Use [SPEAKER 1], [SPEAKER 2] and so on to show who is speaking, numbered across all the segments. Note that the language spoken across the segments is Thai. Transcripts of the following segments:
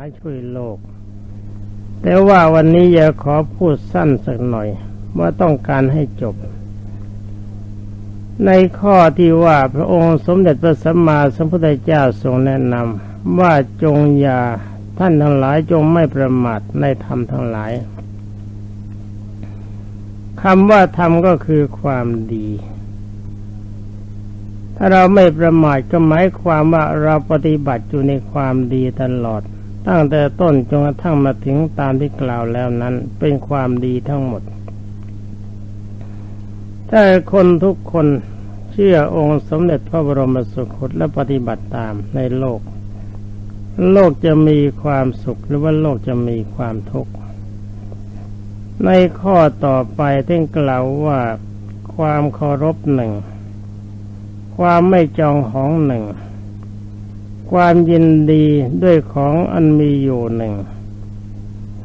[SPEAKER 1] มาช่วยโลก แต่ว่าวันนี้อยากขอพูดสั้นสักหน่อย ว่าต้องการให้จบ ในข้อที่ว่าพระองค์สมเด็จพระสัมมาสัมพุทธเจ้าทรงแนะนำว่าจงอย่าท่านทั้งหลายจงไม่ประมาทในธรรมทั้งหลายคำว่าธรรมก็คือความดี ถ้าเราไม่ประมาทก็หมายความว่าเราปฏิบัติอยู่ในความดีตลอด ตั้งแต่ต้นจนกระทั่งมาถึงตามที่กล่าวแล้วนั้น เป็นความดีทั้งหมด ถ้าคนทุกคนเชื่อองค์สมเด็จพระบรมสุคตและปฏิบัติตามในโลก โลกจะมีความสุขหรือว่าโลกจะมีความทุกข์ ในข้อต่อไปท่านกล่าวว่าความเคารพหนึ่ง ความไม่จองหองหนึ่ง ความยินดีด้วยของอันมีอยู่หนึ่ง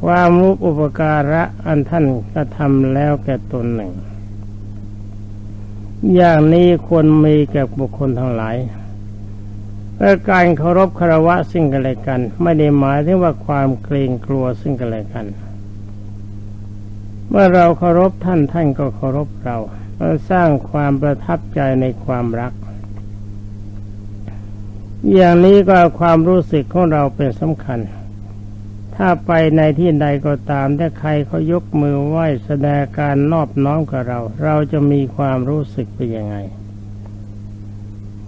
[SPEAKER 1] ความรู้อุปการะอันท่านกระทำแล้วแก่ตนหนึ่ง อย่างนี้ควรมีแก่บุคคลทั้งหลายและการเคารพคารวะซึ่งกันและกัน ไม่ได้หมายถึงว่าความเกรงกลัวซึ่งกันและกัน เมื่อเราเคารพท่านท่านก็เคารพเราเราสร้างความประทับใจในความรัก อย่างนี้ก็ความรู้สึกของเราเป็นสำคัญ ถ้าไปในที่ใดก็ตามถ้าใครเขายกมือไหว้แสดงการนอบน้อมกับเรา เราจะมีความรู้สึกเป็นยังไง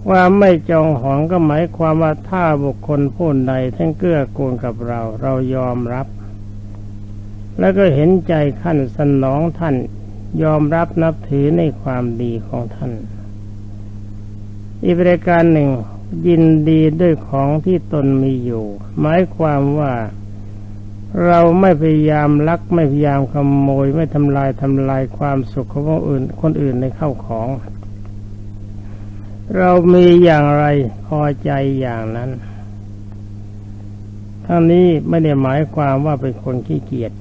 [SPEAKER 1] ควาไม่จองหองก็หมายความว่าถ้าบุคคลผู้ใดท่านเกื้อกูลกับเรา เรายอมรับ แล้วก็เห็นใจขั้นสนองท่านยอมรับนับถือในความดีของท่านอีกประการหนึ่ง ยินดีด้วยของที่ตนมีอยู่ หมายความว่าเราไม่พยายามลักไม่พยายามขโมย ไม่ทำลายทำลายความสุขของคนอื่นคนอื่นในเข้าของ เรามีอย่างไรพอใจอย่างนั้นทั้งนี้ไม่ได้หมายความว่าเป็นคนขี้เกียจ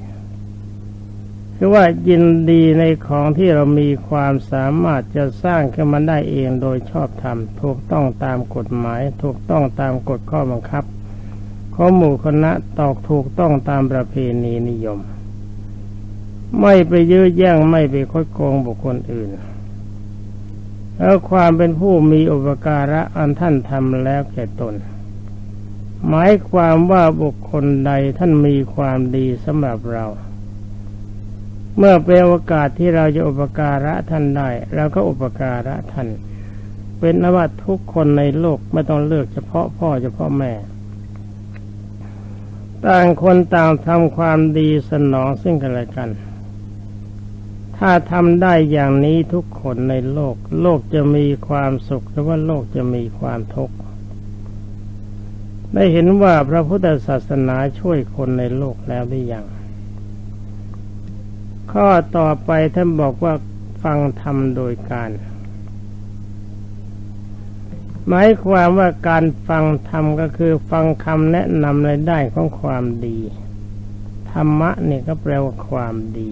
[SPEAKER 1] คือว่ายินดีในของที่เรามีความสามารถจะสร้างขึ้นมาได้เองโดยชอบธรรมถูกต้องตามกฎหมาย ถูกต้องตามกฎข้อบังคับข้อหมู่คณะตอกถูกต้องตามประเพณีนิยม ไม่ไปยื้อแย่งไม่ไปคดโกงบุคคลอื่นแล้วความเป็นผู้มีอุปการะอันท่านทำแล้วแก่ตน หมายความว่าบุคคลใดท่านมีความดีสำหรับเรา เมื่อเป็นโอกาสที่เราจะอุปการะท่านได้เราก็อุปการะท่านเป็นนว่าทุกคนในโลกไม่ต้องเลือกเฉพาะพ่อเฉพาะแม่ ต่างคนต่างทำความดีสนองซึ่งกันและกัน ถ้าทำได้อย่างนี้ทุกคนในโลก โลกจะมีความสุขหรือว่าโลกจะมีความทุกข์ได้เห็นว่าพระพุทธศาสนาช่วยคนในโลกแล้วหรือยัง ข้อต่อไปท่านบอกว่าฟังธรรมโดยการ หมายความว่าการฟังธรรมก็คือฟังคำแนะนำในได้ของความดี ธรรมะเนี่ยก็แปลว่าความดี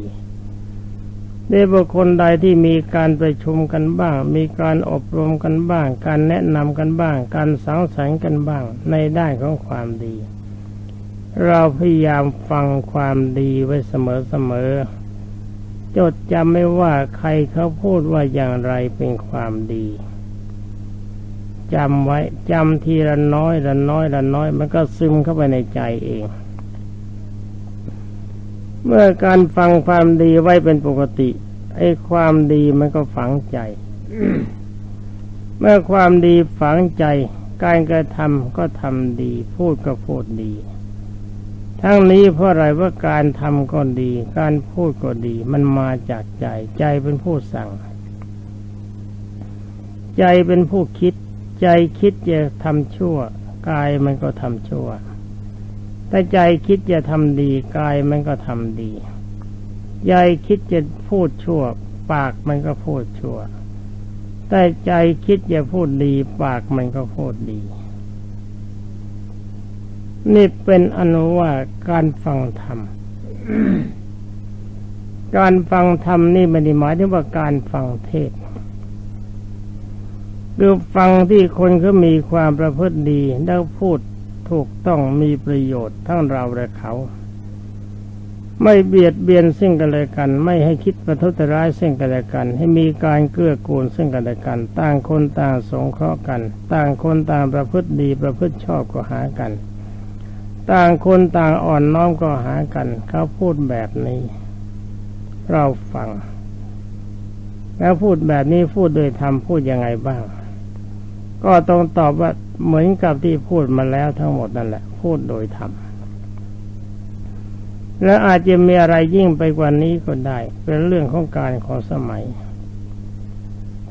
[SPEAKER 1] ได้บุคคลใดที่มีการประชุมกันบ้าง มีการอบรมกันบ้าง การแนะนำกันบ้าง การสังสรรค์กันบ้าง ในได้ของความดี เราพยายามฟังความดีไว้เสมอๆ จดจำไม่ว่าใครเขาพูดว่าอย่างไรเป็นความดีจำไว้จำทีละน้อยละน้อยละน้อย มันก็ซึมเข้าไปในใจเอง เมื่อการฟังความดีไว้เป็นปกติไอ้ความดีมันก็ฝังใจ เมื่อความดีฝังใจ การกระทำก็ทำดี พูดก็พูดดี ทั้งนี้เพราะอะไรว่าการทำก็ดี การพูดก็ดี มันมาจากใจ ใจเป็นผู้สั่ง ใจเป็นผู้คิด ใจคิดจะทำชั่ว กายมันก็ทำชั่วแต่ใจคิดจะทำดี กายมันก็ทำดีใจคิดจะพูดชั่ว ปากมันก็พูดชั่ว แต่ใจคิดจะพูดดี ปากมันก็พูดดี นี่เป็นอนุว่าการฟังธรรม การฟังธรรมนี่ไม่ได้หมายถึงว่าการฟังเทศคือฟังที่คนเขามีความประพฤติดีแล้วพูดถูกต้องมีประโยชน์ทั้งเราและเขา ไม่เบียดเบียนซึ่งกันและกัน ไม่ให้คิดประทุษร้ายซึ่งกันและกัน ให้มีการเกื้อกูลซึ่งกันและกัน ต่างคนต่างสงเคราะห์กัน ต่างคนต่างประพฤติดีประพฤติชอบก็หากัน ต่างคนต่างอ่อนน้อมก็หากัน เขาพูดแบบนี้ เราฟัง แล้วพูดแบบนี้พูดโดยธรรมพูดยังไงบ้าง ก็ต้องตอบว่าเหมือนกับที่พูดมาแล้วทั้งหมดนั่นแหละ พูดโดยธรรมและอาจจะมีอะไรยิ่งไปกว่านี้ก็ได้ เป็นเรื่องของการของสมัย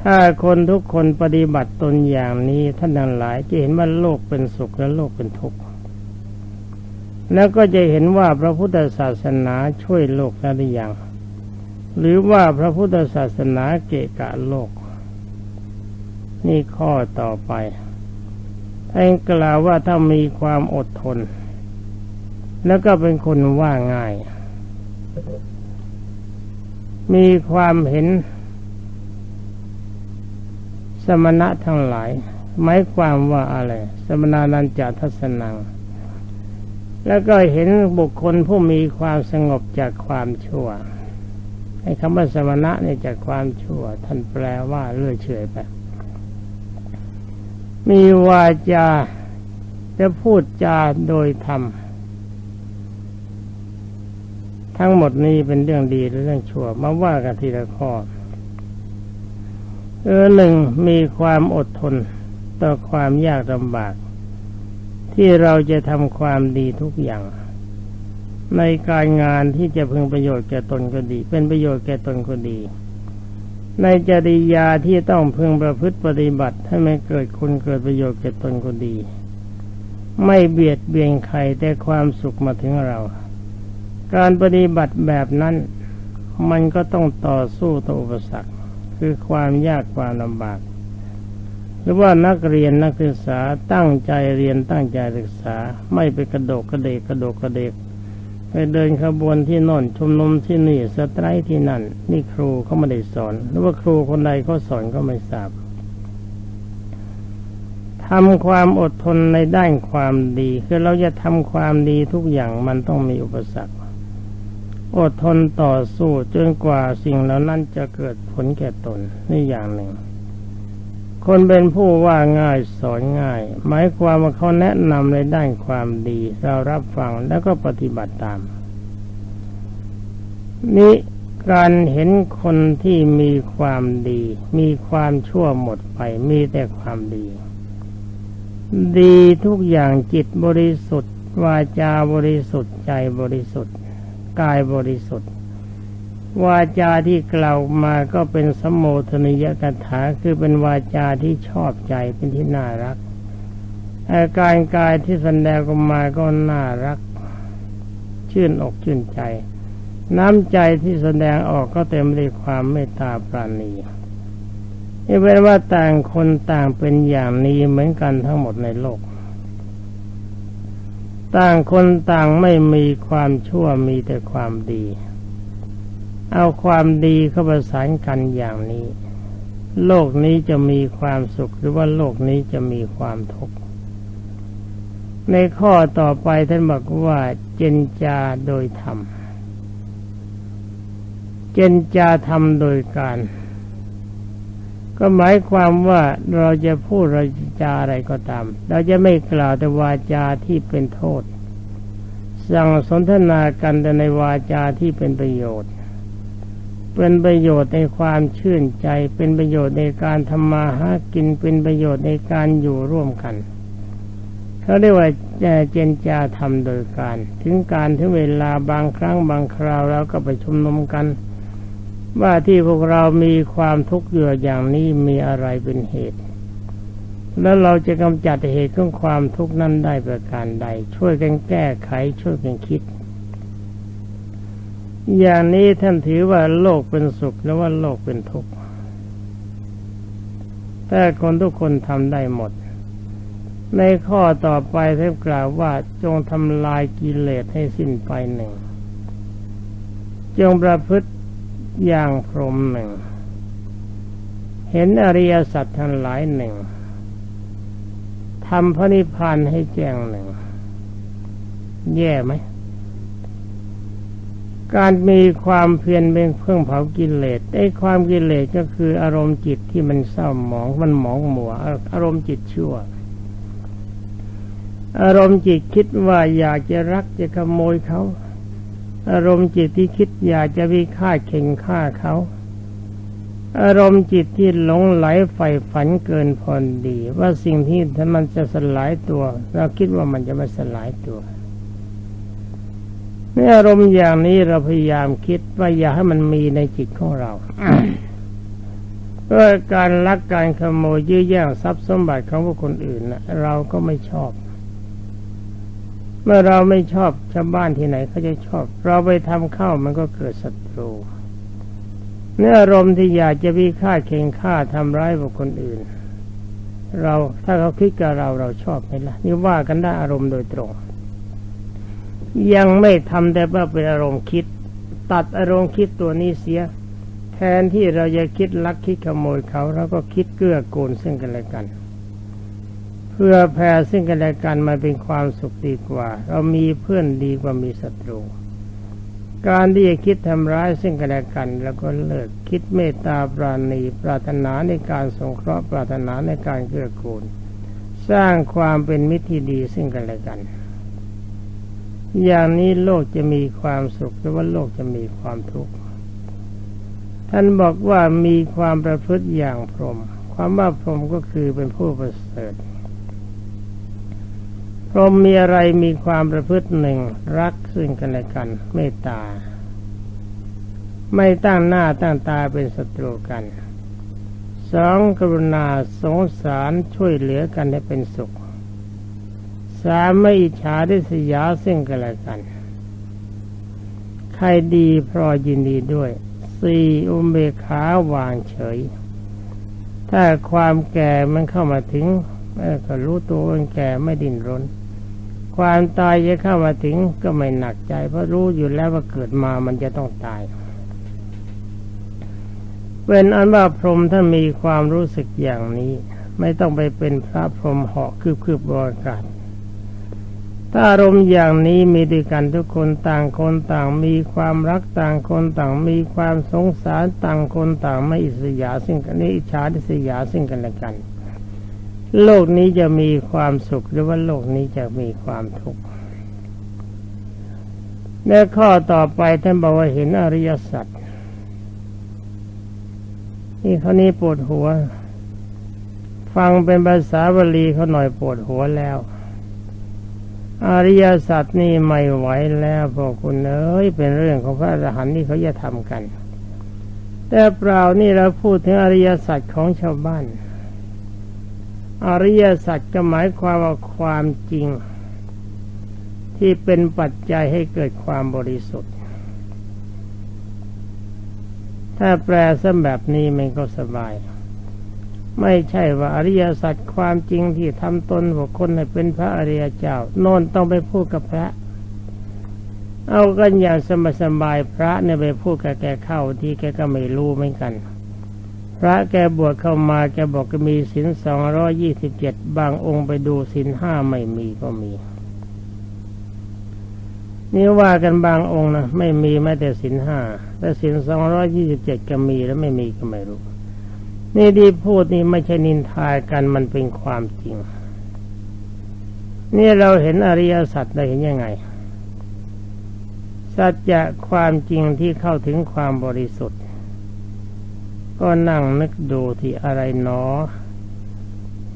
[SPEAKER 1] ถ้าคนทุกคนปฏิบัติตนอย่างนี้ท่านทั้งหลายจะเห็นว่าโลกเป็นสุขและโลกเป็นทุกข์ แล้วก็จะเห็นว่าพระพุทธศาสนาช่วยโลกได้หรือยังหรือว่าพระพุทธศาสนาเกะกะโลก นี่ข้อต่อไปท่านกล่าวว่าถ้ามีความอดทน แล้วก็เป็นคนว่าง่าย มีความเห็น สมณะทั้งหลายหมายความว่าอะไร สมณานันจทัศนัง แล้วก็เห็นบุคคลผู้มีความสงบจากความชั่วให้คำว่าสมณะเนี่ยจากความชั่ว ท่านแปลว่าเลื่อยเฉยไป มีวาจาจะพูดจาโดยธรรม ทั้งหมดนี้เป็นเรื่องดีหรือเรื่องชั่ว มาว่ากันทีละข้อเออหนึ่งมีความอดทนต่อความยากลำบาก ที่เราจะทำความดีทุกอย่าง ในการงานที่จะพึงประโยชน์แก่ตนก็ดี เป็นประโยชน์แก่ตนก็ดี ในจริยาที่ต้องพึงประพฤติปฏิบัติให้ไม่เกิดคุณเกิดประโยชน์แก่ตนก็ดี ไม่เบียดเบียนใครแต่ความสุขมาถึงเรา การปฏิบัติแบบนั้นมันก็ต้องต่อสู้ต่ออุปสรรคคือความยากความลำบาก รือว่านักเรียนนักศึกษาตั้งใจเรียนตั้งใจศึกษา ไม่ไปกระโดกกระเดกกระโดกกระเดกไปเดินขบวนที่นอนชุมนุมที่นี่สไตร์ที่นั่น นี่ครูเขาไม่ได้สอน หรือว่าครูคนใดเขาสอนก็ไม่ทราบทำความอดทนในด้านความดี คือเราจะทำความดีทุกอย่างมันต้องมีอุปสรรค อดทนต่อสู้จนกว่าสิ่งเหล่านั้นจะเกิดผลแก่ตนนี่อย่างหนึ่ง คนเป็นผู้ว่าง่ายสอนง่าย หมายความว่าเขาแนะนำในด้านความดี เรารับฟังแล้วก็ปฏิบัติตาม นี่การเห็นคนที่มีความดี มีความชั่วหมดไป มีแต่ความดี ดีทุกอย่างจิตบริสุทธิ์ วาจาบริสุทธิ์ใจบริสุทธิ์ กายบริสุทธิ์ วาจาที่กล่าวมาก็เป็นสมโภชนิยกถาคือเป็นวาจาที่ชอบใจเป็นที่น่ารัก อาการกายที่แสดงออกมาก็น่ารัก ชื่นอกชื่นใจ น้ำใจที่แสดงออกก็เต็มไปด้วยความเมตตาปราณีนี่เป็นว่าต่างคนต่างเป็นอย่างนี้เหมือนกันทั้งหมดในโลก ต่างคนต่างไม่มีความชั่วมีแต่ความดี เอาความดีเข้าประสานกันอย่างนี้ โลกนี้จะมีความสุขหรือว่าโลกนี้จะมีความทุกข์ในข้อต่อไปท่านบอกว่าเจนจาโดยธรรม เจนจาทำโดยการ ก็หมายความว่าเราจะพูดเราจาอะไรก็ตาม เราจะไม่กล่าวแต่วาจาที่เป็นโทษ สั่งสนทนากันแต่ในวาจาที่เป็นประโยชน์ เป็นประโยชน์ในความชื่นใจ เป็นประโยชน์ในการทำมาหากิน เป็นประโยชน์ในการอยู่ร่วมกันเขาเรียกว่าเจนจาทำโดยการ ถึงการถึงเวลาบางครั้งบางคราวเราก็ไปชุมนุมกัน ว่าที่พวกเรามีความทุกข์อยู่อย่างนี้มีอะไรเป็นเหตุ แล้วเราจะกำจัดเหตุของความทุกข์นั้นได้ประการใด ช่วยกันแก้ไขช่วยกันคิด อย่างนี้ท่านถือว่าโลกเป็นสุขแล้วว่าโลกเป็นทุกข์แต่คนทุกคนทำได้หมด ในข้อต่อไปท่านกล่าวว่าจงทำลายกิเลสให้สิ้นไปหนึ่ง จงประพฤติอย่างพรหมหนึ่ง เห็นอริยสัจทั้งหลายหนึ่งทำพระนิพพานให้แจ้งหนึ่ง แย่ไหม การมีความเพียรเป็นเครื่องเผากิเลสไอ้ความกิเลสก็คืออารมณ์จิตที่มันเศร้าหมองมันหมองหมัวอารมณ์จิตชั่ว อารมณ์จิตคิดว่าอยากจะรักจะขโมยเขา อารมณ์จิตที่คิดอยากจะวิฆ่าเข่งฆ่าเขา อารมณ์จิตที่หลงไหลใฝ่ฝันเกินพอดี ว่าสิ่งที่ถ้ามันจะสลายตัว เราคิดว่ามันจะไม่สลายตัว ในอารมณ์อย่างนี้เราพยายามคิดว่าอย่าให้มันมีในจิตของเราเพื่อการลักการขโมยยื้อแย่งทรัพย์สมบัติของผู้คนอื่นนะเราก็ไม่ชอบ เมื่อเราไม่ชอบชาวบ้านที่ไหนเขาจะชอบ เราไปทำเข้ามันก็เกิดศัตรูเนื้ออารมณ์ที่อยากจะพิฆาตเข่งฆ่าทำร้ายบุคคลอื่น เราถ้าเขาคิดกับเราเราชอบไหมละ่ะนี่ว่ากันได้อารมณ์โดยตรง ยังไม่ทำแต่ว่าเป็นอารมณ์คิด ตัดอารมณ์คิดตัวนี้เสีย แทนที่เราจะคิดลักคิดขโมยเขาเราก็คิดเกื้อกูลซึ่งกันและกัน เพื่อแผ่ซึ่งกันและกันมาเป็นความสุขดีกว่า เรามีเพื่อนดีกว่ามีศัตรู การที่จะคิดทำร้ายซึ่งกันและกัน แล้วก็เลิกคิดเมตตาปราณี ปรารถนาในการสงเคราะห์ปรารถนาในการเกื้อกูล สร้างความเป็นมิตรที่ดีซึ่งกันและกัน อย่างนี้โลกจะมีความสุขหรือว่าโลกจะมีความทุกข์ท่านบอกว่ามีความประพฤติอย่างพรหมความว่าพรหมก็คือเป็นผู้ประเสริฐพรหมมีอะไรมีความประพฤติหนึ่งรักซึ่งกันและกันเมตตา ไม่ตั้งหน้าตั้งตาเป็นศัตรูกันสองกรุณาสงสารช่วยเหลือกันให้เป็นสุข สามไม่อิจฉาได้สยาซึ่งกันและกัน ใครดีพรอยินดีด้วย สี่อุเบกขาวางเฉย ถ้าความแก่มันเข้ามาถึงก็รู้ตัวว่าแก่ไม่ดิ้นรน ความตายจะเข้ามาถึงก็ไม่หนักใจ เพราะรู้อยู่แล้วว่าเกิดมามันจะต้องตายเป็นอันว่าพรหมถ้ามีความรู้สึกอย่างนี้ ไม่ต้องไปเป็นพระพรหมเหาะคืบคืบบริการ ถ้าอารมณ์อย่างนี้มีด้วยกันทุกคนต่างคนต่างมีความรักต่างคนต่างมีความสงสารต่างคนต่างไม่อิสยาซึ่งกันนี้อิจฉาดิสยาซึ่งกันและกัน โลกนี้จะมีความสุขหรือว่าโลกนี้จะมีความทุกข์ในข้อต่อไปท่านบอกว่าเห็นอริยสัจนี่เขานี้ปวดหัว ฟังเป็นภาษาบาลีเขาหน่อยปวดหัวแล้ว อริยสัจนี่ไม่ไหวแล้วพวกคุณเอ้ยเป็นเรื่องของพระอรหันต์ที่เขาจะทำกัน แต่เปล่านี่เราพูดถึงอริยสัจของชาวบ้าน อริยสัจก็หมายความว่าความจริง ที่เป็นปัจจัยให้เกิดความบริสุทธิ์ ถ้าแปลซะแบบนี้มันก็สบาย ไม่ใช่ว่าอริยสัจความจริงที่ทำตนบุคคลให้เป็นพระอริยเจ้า โน่นต้องไปพูดกับพระ เอากันอย่างสบายพระเนี่ยไปพูดกับแกเข้าที่แกก็ไม่รู้เหมือนกัน พระแกบวชเข้ามาแกบอกก็มีศีลสองร้อยี่สิบเจ็ดบางองค์ไปดูศีลห้าไม่มีก็มีนี่ว่ากันบางองค์นะไม่มีแม้แต่ศีลห้าแต่ศีลสองร้อยี่สิบเจ็ดก็มีแล้วไม่มีก็ไม่รู้ นี่ดีพูดนี่ไม่ใช่นินทากันมันเป็นความจริง นี่เราเห็นอริยสัจเราเห็นยังไง สัจจะความจริงที่เข้าถึงความบริสุทธิ์ ก็นั่งนึกดูที่อะไรหนอ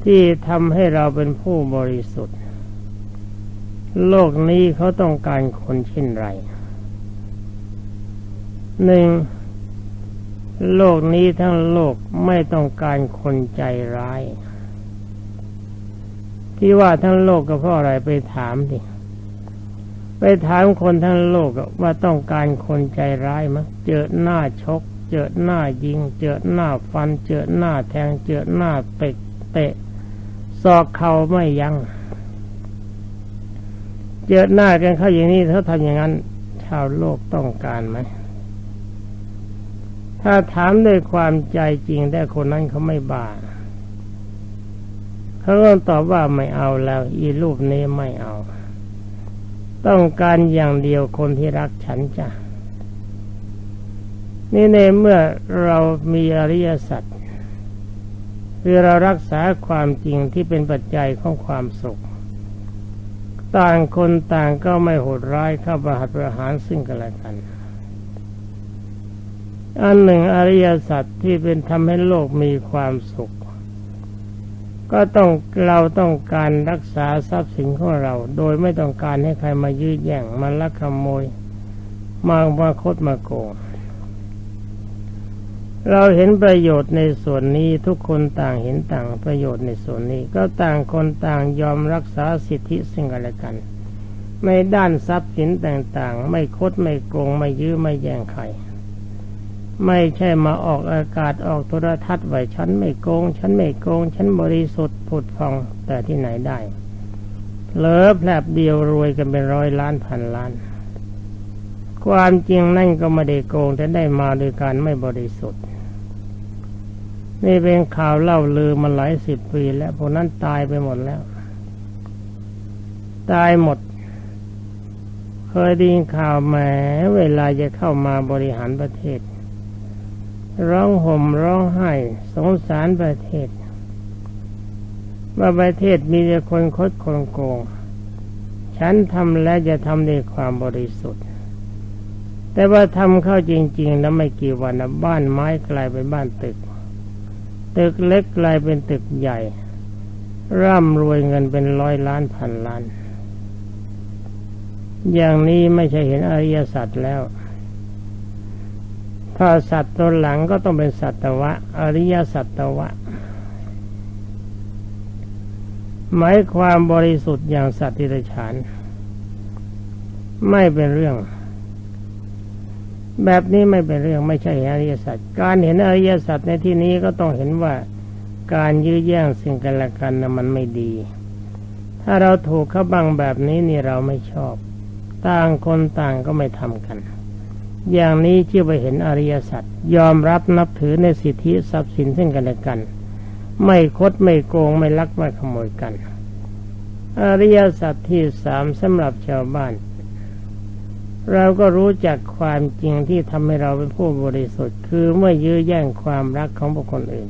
[SPEAKER 1] ที่ทำให้เราเป็นผู้บริสุทธิ์ โลกนี้เขาต้องการคนเช่นไรหนึ่ง โลกนี้ทั้งโลกไม่ต้องการคนใจร้าย ที่ว่าทั้งโลกก็เพราะอะไรไปถามดิไปถามคนทั้งโลกว่าต้องการคนใจร้ายมั้ยเจอหน้าชก เจอหน้ายิง เจอหน้าฟัน เจอหน้าแทง เจอหน้าเตะเตะซอกเข่าไม่ยัง้งเจอหน้ากันเข้าอย่างนี้เขาทำอย่างนั้น ชาวโลกต้องการไหม ถ้าถามด้วยความใจจริงแต่คนนั้นเขาไม่บ้าเขาก็ตอบว่าไม่เอาแล้ว อีรูปนี้ไม่เอา ต้องการอย่างเดียวคนที่รักฉันจ้ะนี่ในเมื่อเรามีอริยสัจคือเรารักษาความจริงที่เป็นปัจจัยของความสุข ต่างคนต่างก็ไม่โหดร้ายเข้าประหัตประหารซึ่งกันและกัน อันหนึ่งอริยสัจที่เป็นทำให้โลกมีความสุข ก็ต้องเราต้องการรักษาทรัพย์สินของเรา โดยไม่ต้องการให้ใครมายืดแย่งมาลักขโมย มามาคดมาโกงเราเห็นประโยชน์ในส่วนนี้ทุกคนต่างเห็นต่างประโยชน์ในส่วนนี้ ก็ต่างคนต่างยอมรักษาสิทธิซึ่งกันและกัน ในด้านทรัพย์สินต่างๆ ไม่คดไม่โกงไม่ยื้อไม่แย่งใคร ไม่ใช่มาออกอากาศออกโทรทัศน์ไว้ฉันไม่โกง ฉันไม่โกง ฉันบริสุทธิ์ผุดฟองแต่ที่ไหนได้เลือแผลบเดียวรวยกันเป็นร้อยล้านพันล้าน ความจริงนั่นก็ไม่ได้โกงแต่ได้มาโดยการไม่บริสุทธิ์ นี่เป็นข่าวเล่าลือมาหลายสิบปีแล้วพวกนั้นตายไปหมดแล้ว ตายหมด เคยดีข่าวแหมเวลาจะเข้ามาบริหารประเทศ ร้องห่มร้องไห้ สงสารประเทศ ว่าประเทศมีแต่คนคดคนโกง ฉันทำแล้วจะทำด้วยความบริสุทธิ์ แต่ว่าทำเข้าจริง ๆ แล้วไม่กี่วันบ้านไม้กลายเป็นบ้านตึก ตึกเล็กกลายเป็นตึกใหญ่ ร่ำรวยเงินเป็นร้อยล้านพันล้าน อย่างนี้ไม่ใช่เห็นอริยสัจแล้ว ถ้าสัตว์ตัวหลังก็ต้องเป็นสัตวะ อริยสัตวะ หมายความบริสุทธิ์อย่างสัตว์ที่ฉาน ไม่เป็นเรื่อง แบบนี้ไม่เป็นเรื่องไม่ใช่อริยสัจการเห็นอริยสัจในที่นี้ก็ต้องเห็นว่าการยื้อแย่งสิ่งกันและกันนะมันไม่ดี ถ้าเราถูกเขาบังแบบนี้นี่เราไม่ชอบ ต่างคนต่างก็ไม่ทำกัน อย่างนี้ชื่อว่าเห็นอริยสัจยอมรับนับถือในสิทธิทรัพย์สินซึ่งกันและกัน ไม่คดไม่โกงไม่ลักไม่ขโมยกัน อริยสัจที่สามสำหรับชาวบ้าน เราก็รู้จักความจริงที่ทำให้เราเป็นผู้บริสุทธิ์ คือเมื่อยื้อแย่งความรักของบุคคลอื่น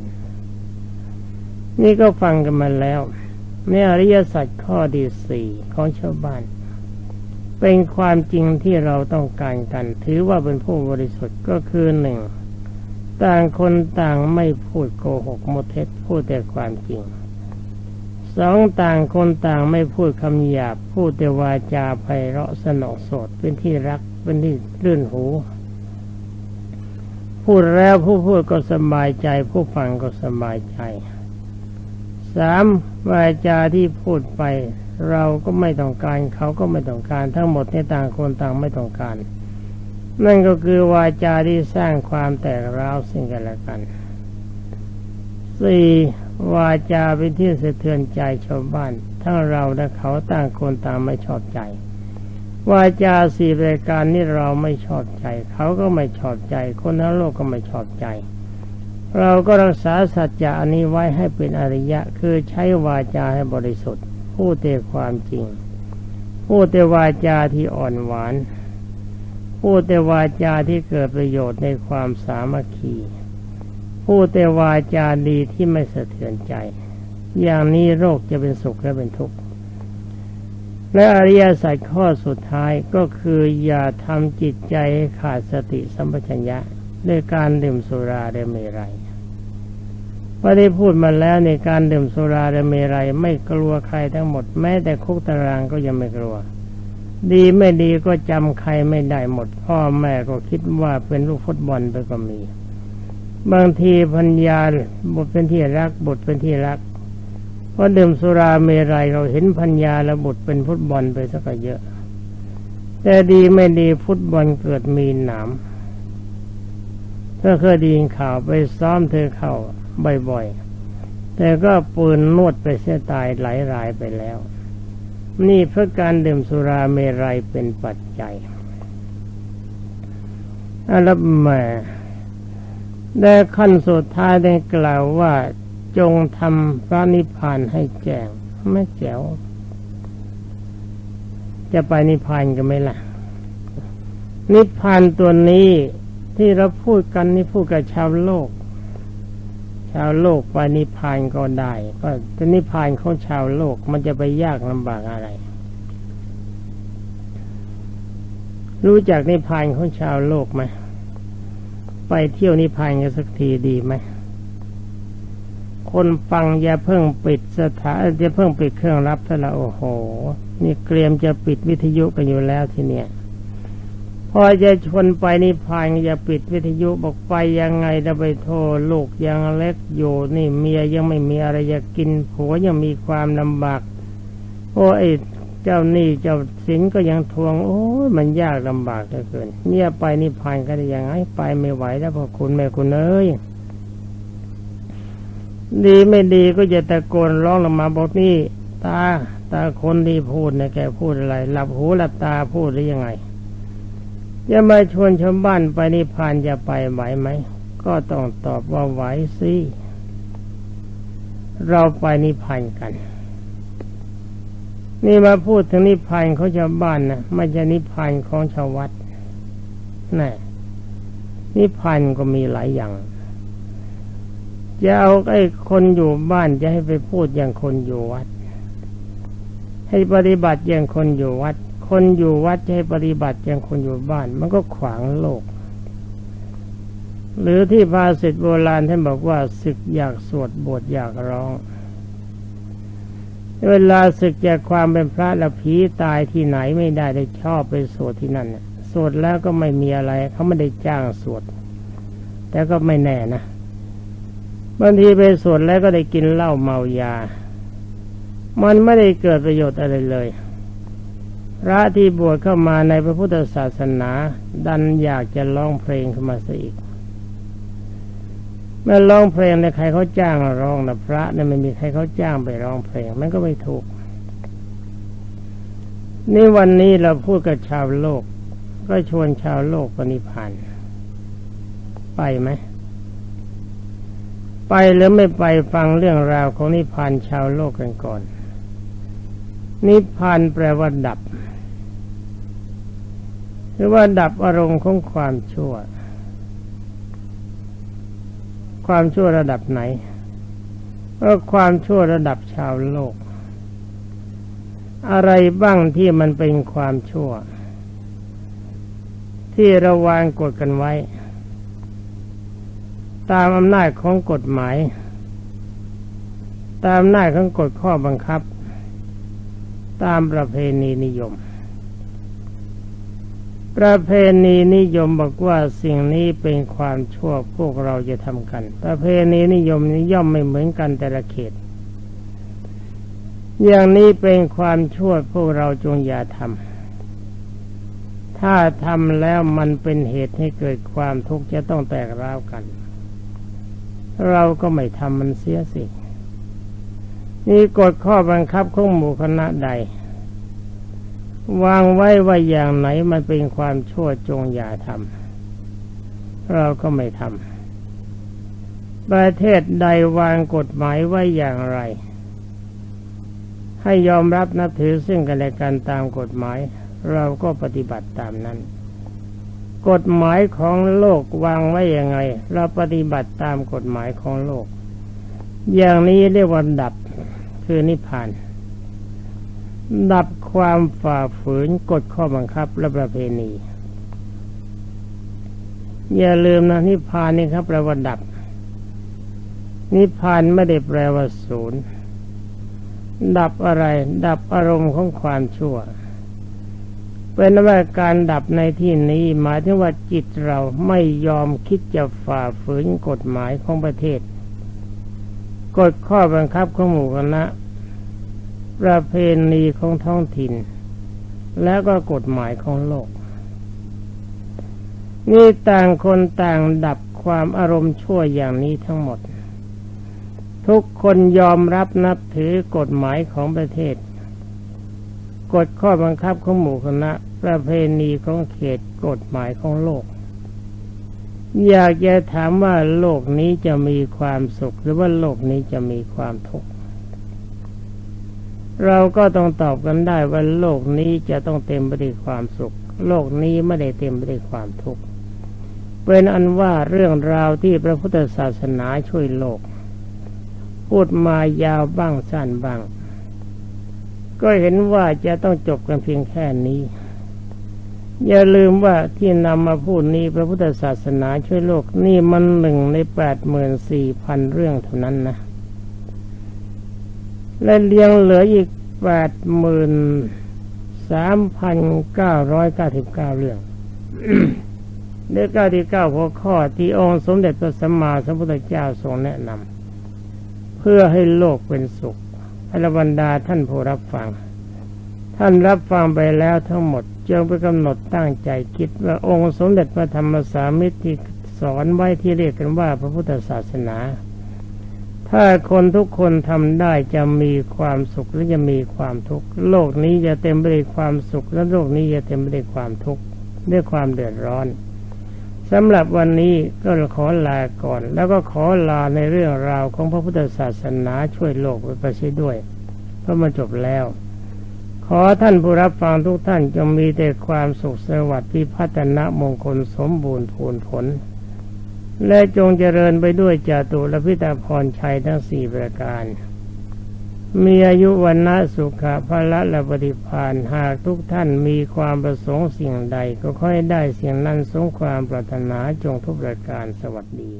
[SPEAKER 1] นี่ก็ฟังกันมาแล้วในอริยสัจข้อดีสี่ของชาวบ้าน เป็นความจริงที่เราต้องการกัน ถือว่าเป็นผู้บริสุทธิ์ก็คือหนึ่งต่างคนต่างไม่พูดโกหกโมเทศพูดแต่ความจริงสองต่างคนต่างไม่พูดคำหยาบพูดแต่วาจาไพเราะสนองสดเป็นที่รักเป็นที่ลื่นหู พูดแล้วผู้พูดก็สบายใจ ผู้ฟังก็สบายใจสามวาจาที่พูดไป เราก็ไม่ต้องการเขาก็ไม่ต้องการ ทั้งหมดในต่างคนต่างไม่ต้องการ นั่นก็คือวาจาที่สร้างความแตกร้าวสิ่งกันและกันสี่วาจาเป็นที่สะเทือนใจชาวบ้านทั้งเราและเขาต่างคนต่างไม่ชอบใจ วาจาสี่รายการนี้เราไม่ชอบใจ เขาก็ไม่ชอบใจ คนทั้งโลกก็ไม่ชอบใจ เราก็รักษาสัจจะอันนี้ไว้ให้เป็นอริยะ คือใช้วาจาให้บริสุทธิ์ พูดแต่ความจริง พูดแต่วาจาที่อ่อนหวาน พูดแต่วาจาที่เกิดประโยชน์ในความสามัคคี พูดแต่วาจาดีที่ไม่สะเทือนใจ อย่างนี้โรคจะเป็นสุขและเป็นทุกข์ และอริยสัจข้อสุดท้ายก็คืออย่าทำจิตใจให้ขาดสติสัมปชัญญะด้วยการดื่มสุราเดเมรัย พอได้พูดมาแล้วในการดื่มสุราเดเมรัยไม่กลัวใครทั้งหมด แม้แต่คุกตารางก็ยังไม่กลัว ดีไม่ดีก็จำใครไม่ได้หมด พ่อแม่ก็คิดว่าเป็นลูกฟุตบอลไปก็มี บางทีพัญญาบทเป็นที่รักบทเป็นที่รักเพราะดื่มสุราเมรัยเราเห็นพัญญาและบทเป็นฟุตบอลไปสักเยอะ แต่ดีไม่ดีฟุตบอลเกิดมีหนามเธอเคยดีข่าวไปซ้อมเธอเข้า บ่อยๆ แต่ก็ปืนนวดไปเสียตายหลายรายไปแล้ว นี่เพื่อการดื่มสุราเมรัยเป็นปัจจัยอรับแม่และขั้นสุดท้ายได้กล่าวว่าจงทำพระนิพพานให้แจ้งไม่แจ๋วจะไปนิพพานกันไหมล่ะ นิพพานตัวนี้ที่เราพูดกันนี่พูดกับชาวโลก ชาวโลกไปนิพพานก็ได้ก็จะนิพพานของชาวโลกมันจะไปยากลำบากอะไร รู้จักนิพพานของชาวโลกไหมไปเที่ยวนิพพานกันสักทีดีไหมคนฟังอย่าเพิ่งปิดสถานอย่าเพิ่งปิดเครื่องรับซะละโอ้โห นี่เตรียมจะปิดวิทยุกันอยู่แล้วทีเนี้ย พอจะชวนไปนิพพานอย่าปิดวิทยุบอกไปยังไงจะไปโทษลูกยังเล็กอยู่นี่เมียยังไม่มีอะไรจะกินผัวยังมีความลำบากโอ้ไอ้เจ้านี้เจ้าสินก็ยังทวง โอ้มันยากลำบากเหลือเกินเนี่ยไปนิพพานก็ได้ยังไงไปไม่ไหวแล้วพอคุณแม่คุณเอ้ยดีไม่ดีก็จะตะโกนร้องลงมาบอกนี่ตาตาคนที่พูดเนี่ยแกพูดอะไร หลับหูหลับตาพูดหรือยังไง จะมาชวนชาวบ้านไปนิพพานจะไปไหวไหม ก็ต้องตอบว่าไหวสิเราไปนิพพานกัน นี่มาพูดถึงนิพพานของชาวบ้านนะไม่ใช่นิพพานของชาววัดน่นิพพานก็มีหลายอย่างจะเอาไอ้คนอยู่บ้านจะให้ไปพูดอย่างคนอยู่วัด ให้ปฏิบัติอย่างคนอยู่วัด คนอยู่วัดจะให้ปฏิบัติอย่างคนอยู่บ้าน มันก็ขวางโลก หรือที่ภาษิตโบราณท่านบอกว่าศึกอยากสวดบทอยากร้อง เวลาศึกจากความเป็นพระละผีตายที่ไหนไม่ได้ได้ชอบไปสวดที่นั่นสวดแล้วก็ไม่มีอะไรเขาไม่ได้จ้างสวด แต่ก็ไม่แน่นะบางทีไปสวดแล้วก็ได้กินเหล้าเมายา มันไม่ได้เกิดประโยชน์อะไรเลย พระที่บวชเข้ามาในพระพุทธศาสนา ดันอยากจะร้องเพลงขึ้นมาซะอีกเมื่อร้องเพลงในใครเขาจ้างร้องนะพระเนี่ยไม่มีใครเขาจ้างไปร้องเพลงมันก็ไม่ถูก นี่วันนี้เราพูดกับชาวโลก ก็ชวนชาวโลกปณิพันธ์ไปไหมไปหรือไม่ไปฟังเรื่องราวของนิพพานชาวโลกกันก่อน นิพพานแปลว่าดับ หรือว่าดับอารมณ์ของความชั่ว ความชั่วระดับไหนก็ความชั่วระดับชาวโลก อะไรบ้างที่มันเป็นความชั่ว ที่ระวางกดกันไว้ ตามอำนาจของกฎหมาย ตามอำนาจของกฎข้อบังคับ ตามประเพณีนิยม ประเพณีนิยมบอกว่าสิ่งนี้เป็นความชั่วพวกเราจะทำกัน ประเพณีนิยมนี้ย่อมไม่เหมือนกันแต่ละเขต อย่างนี้เป็นความชั่วพวกเราจงอย่าทำถ้าทำแล้วมันเป็นเหตุให้เกิดความทุกข์จะต้องแตกร้าวกัน เราก็ไม่ทำมันเสียสินี่กฎข้อบังคับของหมู่คณะใด วางไว้ว่าอย่างไหนมันเป็นความชั่วจงอย่าทำเราก็ไม่ทำประเทศใดวางกฎหมายไว้อย่างไร ให้ยอมรับนับถือซึ่งกันและกันตามกฎหมาย เราก็ปฏิบัติตามนั้น กฎหมายของโลกวางไว้ยังไง เราปฏิบัติตามกฎหมายของโลก อย่างนี้เรียกว่าดับคือนิพพาน ดับความฝ่าฝืนกฎข้อบังคับและประเพณี อย่าลืมนะนิพพานนี่ครับแปลว่าดับ นิพพานไม่ได้แปลว่าศูนย์ดับอะไร ดับอารมณ์ของความชั่ว เป็นว่าการดับในที่นี้หมายถึงว่าจิตเราไม่ยอมคิดจะฝ่าฝืนกฎหมายของประเทศกฎข้อบังคับของหมู่คณะ ประเพณีของท้องถิ่น แล้วก็กฎหมายของโลก นี่ต่างคนต่างดับความอารมณ์ชั่วอย่างนี้ทั้งหมด ทุกคนยอมรับนับถือกฎหมายของประเทศกฎข้อบังคับของหมู่คณะ ประเพณีของเขตกฎหมายของโลก อยากจะถามว่าโลกนี้จะมีความสุขหรือว่าโลกนี้จะมีความทุกข์ เราก็ต้องตอบกันได้ว่าโลกนี้จะต้องเต็มไปด้วยความสุข โลกนี้ไม่ได้เต็มไปด้วยความทุกข์เป็นอันว่าเรื่องราวที่พระพุทธศาสนาช่วยโลก พูดมายาวบ้างสั้นบ้าง ก็เห็นว่าจะต้องจบกันเพียงแค่นี้ อย่าลืมว่าที่นำมาพูดนี้พระพุทธศาสนาช่วยโลกนี่มันหนึ่งในแปดหมื่นสี่พันเรื่องเท่านั้นนะ และเลี้ยงเหลืออีกแปดหมื่นสามพันเก้าร้อยเก้าสิบเก้าเรื่องเรื่องเก้าที่เก้าหัวข้อที่องค์สมเด็จพระสัมมาสัมพุทธเจ้าทรงแนะนำเพื่อให้โลกเป็นสุขอรบรรดาท่านผู้รับฟัง ท่านรับฟังไปแล้วทั้งหมดจงไปกำหนดตั้งใจคิดว่าองค์สมเด็จพระธรรมสามิตรที่สอนไว้ที่เรียกกันว่าพระพุทธศาสนา ถ้าคนทุกคนทำได้จะมีความสุขและจะมีความทุกข์โลกนี้จะเต็มไปด้วยความสุข และโลกนี้จะเต็มไปด้วยความทุกข์ด้วยความเดือดร้อนสำหรับวันนี้ก็ขอลาก่อน แล้วก็ขอลาในเรื่องราวของพระพุทธศาสนาช่วยโลกไปเสีด้วยเพราะมาจบแล้ว ขอท่านผู้รับฟังทุกท่านจงมีแต่ความสุขสวัสดิ์พิพัฒนะมงคลสมบูรณ์พูนผล และจงเจริญไปด้วยจตุรพิตาพรชัยทั้งสี่ประการ มีอายุวันนะสุขะพละและปฏิพานหากทุกท่านมีความประสงค์สิ่งใดก็ค่อยได้สิ่งนั้นสงความปรารถนาจงทุกประการสวัสดี